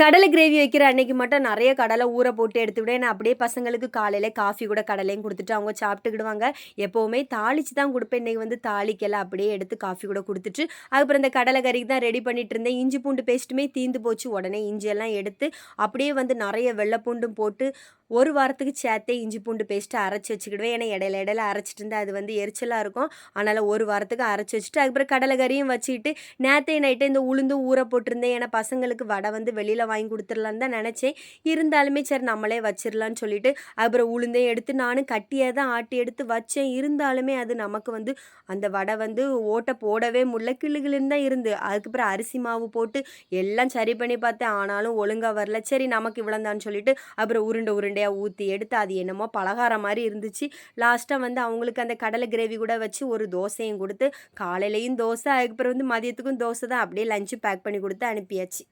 கடலை கிரேவி வைக்கிற அன்னைக்கு மட்டும் நிறைய கடலை ஊற போட்டு எடுத்து விட. நான் அப்படியே பசங்களுக்கு காலையில் காஃபி கூட கடலையும் கொடுத்துட்டு அவங்க சாப்பிட்டுக்கிடுவாங்க. எப்போவுமே தாளித்து தான் கொடுப்பேன். இன்றைக்கி வந்து தாளிக்கெல்லாம் அப்படியே எடுத்து காஃபி கூட கொடுத்துட்டு அதுக்கப்புறம் இந்த கடலை கறிக்கு தான் ரெடி பண்ணிட்டு இருந்தேன். இஞ்சி பூண்டு பேஸ்ட்டுமே தீந்து போச்சு. உடனே இஞ்சியெல்லாம் எடுத்து அப்படியே வந்து நிறைய வெள்ளை பூண்டும் போட்டு ஒரு வாரத்துக்கு சேர்த்தே இஞ்சி பூண்டு பேஸ்ட்டு அரைச்சி வச்சுக்கிடுவேன். ஏன்னா இடையில இடையில அரைச்சிட்டு இருந்தால் அது வந்து எரிச்சலாக இருக்கும். அதனால் ஒரு வாரத்துக்கு அரைச்சி வச்சுட்டு அதுக்கப்புறம் கடலை கறியும் வச்சுக்கிட்டு நேற்றே நைட்டே இந்த உளுந்து ஊற போட்டிருந்தேன். ஏன்னா பசங்களுக்கு வடை வந்து வெளியில் வாங்கி கொடுத்துடலான்னு தான் நினச்சேன். இருந்தாலுமே சரி நம்மளே வச்சிடலான்னு சொல்லிட்டு அப்புறம் உளுந்தையும் எடுத்து நானும் கட்டியாக தான் ஆட்டி எடுத்து வச்சேன். இருந்தாலுமே அது நமக்கு வந்து அந்த வடை வந்து ஓட்டை போடவே முடியல. கிளு தான் இருந்து. அதுக்கப்புறம் அரிசி மாவு போட்டு எல்லாம் சரி பண்ணி பார்த்தேன். ஆனாலும் ஒழுங்காக வரல. சரி நமக்கு இவ்வளோந்தான்னு சொல்லிட்டு அப்புறம் உருண்டை உருண்டையாக ஊற்றி எடுத்து அது என்னமோ பலகாரம் மாதிரி இருந்துச்சு. லாஸ்ட்டாக வந்து அவங்களுக்கு அந்த கடலை கிரேவி கூட வச்சு ஒரு தோசையும் கொடுத்து காலையிலையும் தோசை அதுக்கப்புறம் வந்து மதியத்துக்கும் தோசை தான் அப்படியே லஞ்சு பேக் பண்ணி கொடுத்து அனுப்பியாச்சு.